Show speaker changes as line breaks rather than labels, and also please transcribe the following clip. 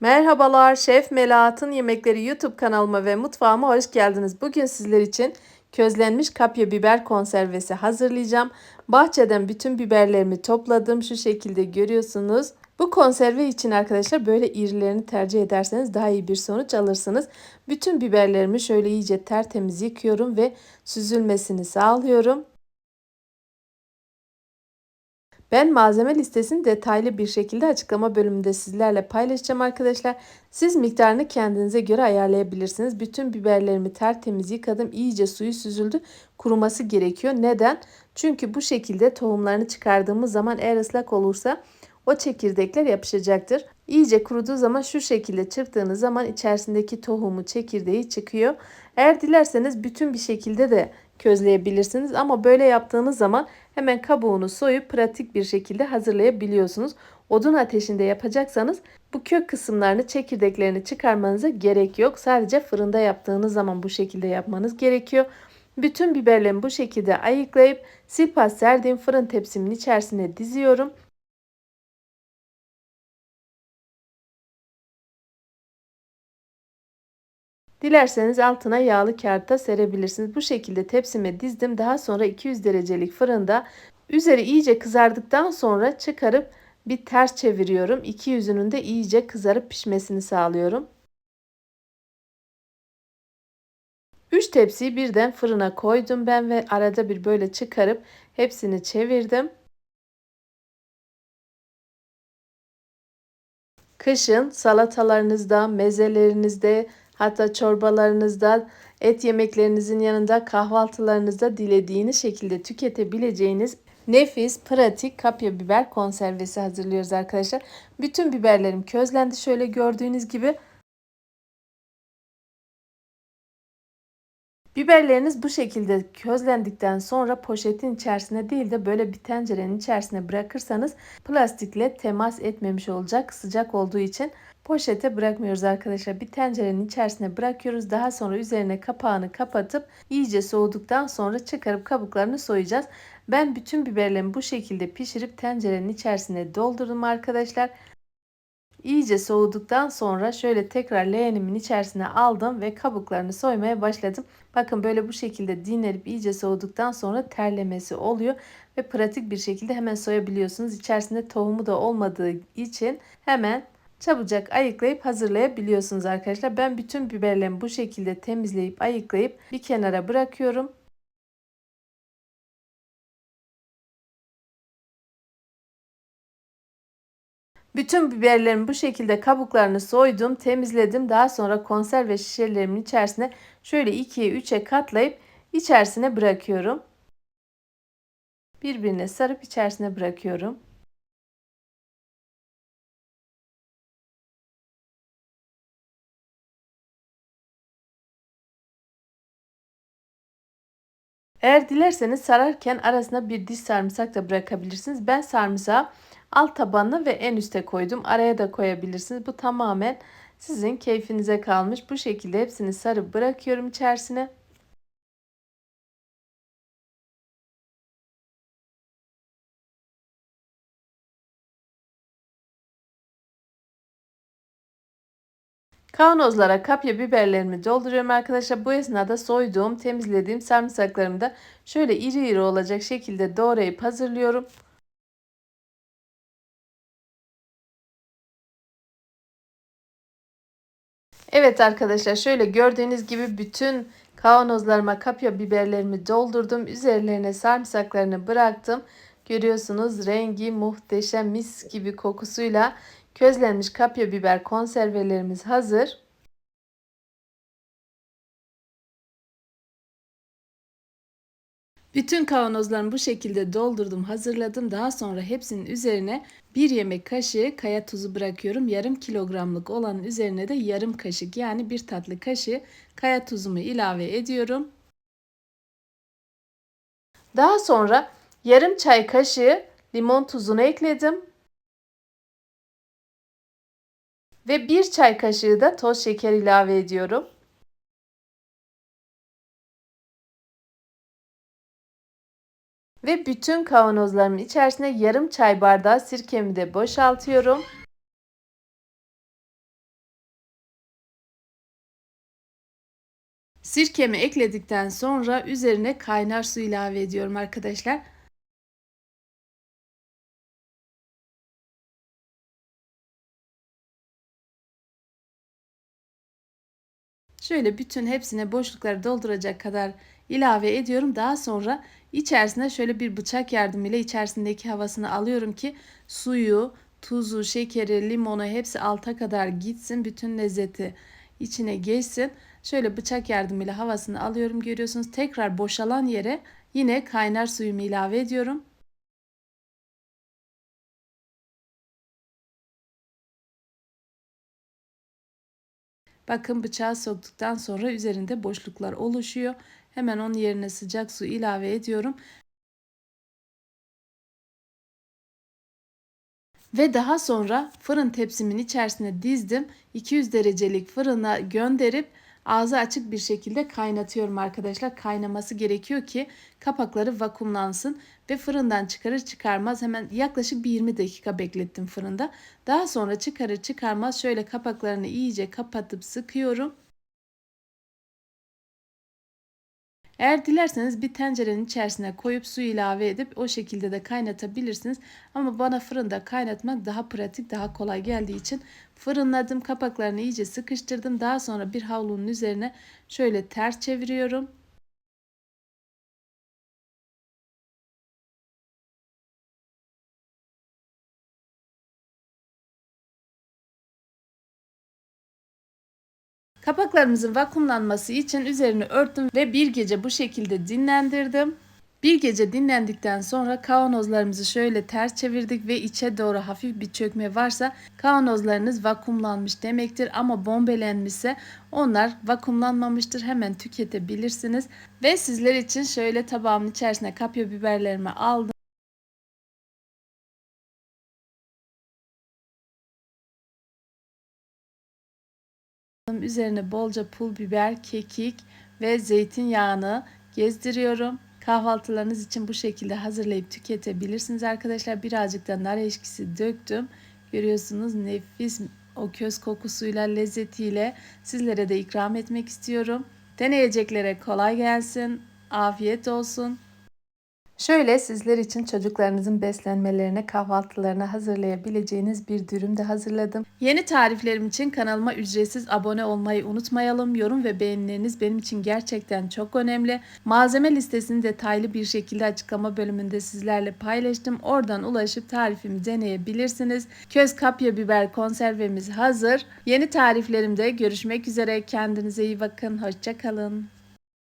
Merhabalar, Şef Melahat'ın Yemekleri YouTube kanalıma ve mutfağıma hoş geldiniz. Bugün sizler için közlenmiş kapya biber konservesi hazırlayacağım. Bahçeden bütün biberlerimi topladım. Şu şekilde görüyorsunuz. Bu konserve için arkadaşlar böyle irilerini tercih ederseniz daha iyi bir sonuç alırsınız. Bütün biberlerimi şöyle iyice tertemiz yıkıyorum ve süzülmesini sağlıyorum. Ben malzeme listesini detaylı bir şekilde açıklama bölümünde sizlerle paylaşacağım arkadaşlar. Siz miktarını kendinize göre ayarlayabilirsiniz. Bütün biberlerimi tertemiz yıkadım. İyice suyu süzüldü. Kuruması gerekiyor. Neden? Çünkü bu şekilde tohumlarını çıkardığımız zaman eğer ıslak olursa o çekirdekler yapışacaktır. İyice kuruduğu zaman şu şekilde çırptığınız zaman içerisindeki tohumu çekirdeği çıkıyor. Eğer dilerseniz bütün bir şekilde de közleyebilirsiniz ama böyle yaptığınız zaman hemen kabuğunu soyup pratik bir şekilde hazırlayabiliyorsunuz. Odun ateşinde yapacaksanız bu kök kısımlarını çekirdeklerini çıkarmanıza gerek yok. Sadece fırında yaptığınız zaman bu şekilde yapmanız gerekiyor. Bütün biberlerimi bu şekilde ayıklayıp silpas serdiğim fırın tepsimin içerisine diziyorum. Dilerseniz altına yağlı kağıtta serebilirsiniz. Bu şekilde tepsime dizdim. Daha sonra 200 derecelik fırında üzeri iyice kızardıktan sonra çıkarıp bir ters çeviriyorum. İki yüzünün de iyice kızarıp pişmesini sağlıyorum. 3 tepsiyi birden fırına koydum ben ve arada bir böyle çıkarıp hepsini çevirdim. Kışın salatalarınızda, mezelerinizde, Hatta çorbalarınızda, et yemeklerinizin yanında kahvaltılarınızda dilediğiniz şekilde tüketebileceğiniz nefis, pratik kapya biber konservesi hazırlıyoruz arkadaşlar. Bütün biberlerim közlendi şöyle gördüğünüz gibi. Biberleriniz bu şekilde közlendikten sonra poşetin içerisine değil de böyle bir tencerenin içerisine bırakırsanız plastikle temas etmemiş olacak sıcak olduğu için poşete bırakmıyoruz arkadaşlar. Bir tencerenin içerisine bırakıyoruz. Daha sonra üzerine kapağını kapatıp iyice soğuduktan sonra çıkarıp kabuklarını soyacağız. Ben bütün biberlerimi bu şekilde pişirip tencerenin içerisine doldurdum arkadaşlar. İyice soğuduktan sonra şöyle tekrar leğenimin içerisine aldım ve kabuklarını soymaya başladım. Bakın böyle bu şekilde dinlenip iyice soğuduktan sonra terlemesi oluyor ve pratik bir şekilde hemen soyabiliyorsunuz. İçerisinde tohumu da olmadığı için hemen çabucak ayıklayıp hazırlayabiliyorsunuz arkadaşlar. Ben bütün biberlerimi bu şekilde temizleyip ayıklayıp bir kenara bırakıyorum. Bütün biberlerimi bu şekilde kabuklarını soydum, temizledim. Daha sonra konserve şişelerimin içerisine şöyle 2'ye 3'e katlayıp içerisine bırakıyorum. Birbirine sarıp içerisine bırakıyorum. Eğer dilerseniz sararken arasına bir diş sarımsak da bırakabilirsiniz. Ben sarımsağı alt tabanına ve en üste koydum. Araya da koyabilirsiniz. Bu tamamen sizin keyfinize kalmış. Bu şekilde hepsini sarıp bırakıyorum içerisine. Kavanozlara kapya biberlerimi dolduruyorum arkadaşlar. Bu esnada soyduğum, temizlediğim sarımsaklarımı da şöyle iri iri olacak şekilde doğrayıp hazırlıyorum. Evet arkadaşlar şöyle gördüğünüz gibi bütün kavanozlarıma kapya biberlerimi doldurdum. Üzerlerine sarımsaklarını bıraktım. Görüyorsunuz rengi muhteşem mis gibi kokusuyla közlenmiş kapya biber konservelerimiz hazır. Bütün kavanozlarımı bu şekilde doldurdum, hazırladım. Daha sonra hepsinin üzerine bir yemek kaşığı kaya tuzu bırakıyorum. Yarım kilogramlık olanın üzerine de yarım kaşık yani bir tatlı kaşığı kaya tuzumu ilave ediyorum. Daha sonra yarım çay kaşığı limon tuzunu ekledim. Ve bir çay kaşığı da toz şeker ilave ediyorum. Ve bütün kavanozlarımın içerisine yarım çay bardağı sirkemi de boşaltıyorum. Sirkemi ekledikten sonra üzerine kaynar su ilave ediyorum arkadaşlar. Şöyle bütün hepsine boşlukları dolduracak kadar ilave ediyorum. Daha sonra içerisine şöyle bir bıçak yardımıyla içerisindeki havasını alıyorum ki suyu, tuzu, şekeri, limonu hepsi alta kadar gitsin. Bütün lezzeti içine geçsin. Şöyle bıçak yardımıyla havasını alıyorum görüyorsunuz. Tekrar boşalan yere yine kaynar suyumu ilave ediyorum. Bakın bıçağı soktuktan sonra üzerinde boşluklar oluşuyor. Hemen onun yerine sıcak su ilave ediyorum. Ve daha sonra fırın tepsimin içerisine dizdim. 200 derecelik fırına gönderip ağzı açık bir şekilde kaynatıyorum arkadaşlar. Kaynaması gerekiyor ki kapakları vakumlansın ve fırından çıkarır çıkarmaz hemen yaklaşık bir 20 dakika beklettim fırında. Daha sonra çıkarır çıkarmaz şöyle kapaklarını iyice kapatıp sıkıyorum. Eğer dilerseniz bir tencerenin içerisine koyup su ilave edip o şekilde de kaynatabilirsiniz. Ama bana fırında kaynatmak daha pratik, daha kolay geldiği için fırınladım. Kapaklarını iyice sıkıştırdım. Daha sonra bir havlunun üzerine şöyle ters çeviriyorum. Kapaklarımızın vakumlanması için üzerini örttüm ve bir gece bu şekilde dinlendirdim. Bir gece dinlendikten sonra kavanozlarımızı şöyle ters çevirdik ve içe doğru hafif bir çökme varsa kavanozlarınız vakumlanmış demektir ama bombelenmişse onlar vakumlanmamıştır hemen tüketebilirsiniz. Ve sizler için şöyle tabağımın içerisine kapya biberlerimi aldım. Üzerine bolca pul biber, kekik ve zeytinyağını gezdiriyorum. Kahvaltılarınız için bu şekilde hazırlayıp tüketebilirsiniz arkadaşlar. Birazcık da nar eşkisi döktüm. Görüyorsunuz nefis o köz kokusuyla, lezzetiyle sizlere de ikram etmek istiyorum. Deneyeceklere kolay gelsin. Afiyet olsun. Şöyle sizler için çocuklarınızın beslenmelerine, kahvaltılarına hazırlayabileceğiniz bir dürüm de hazırladım. Yeni tariflerim için kanalıma ücretsiz abone olmayı unutmayalım. Yorum ve beğenileriniz benim için gerçekten çok önemli. Malzeme listesini detaylı bir şekilde açıklama bölümünde sizlerle paylaştım. Oradan ulaşıp tarifimi deneyebilirsiniz. Köz kapya biber konservemiz hazır. Yeni tariflerimde görüşmek üzere. Kendinize iyi bakın. Hoşçakalın.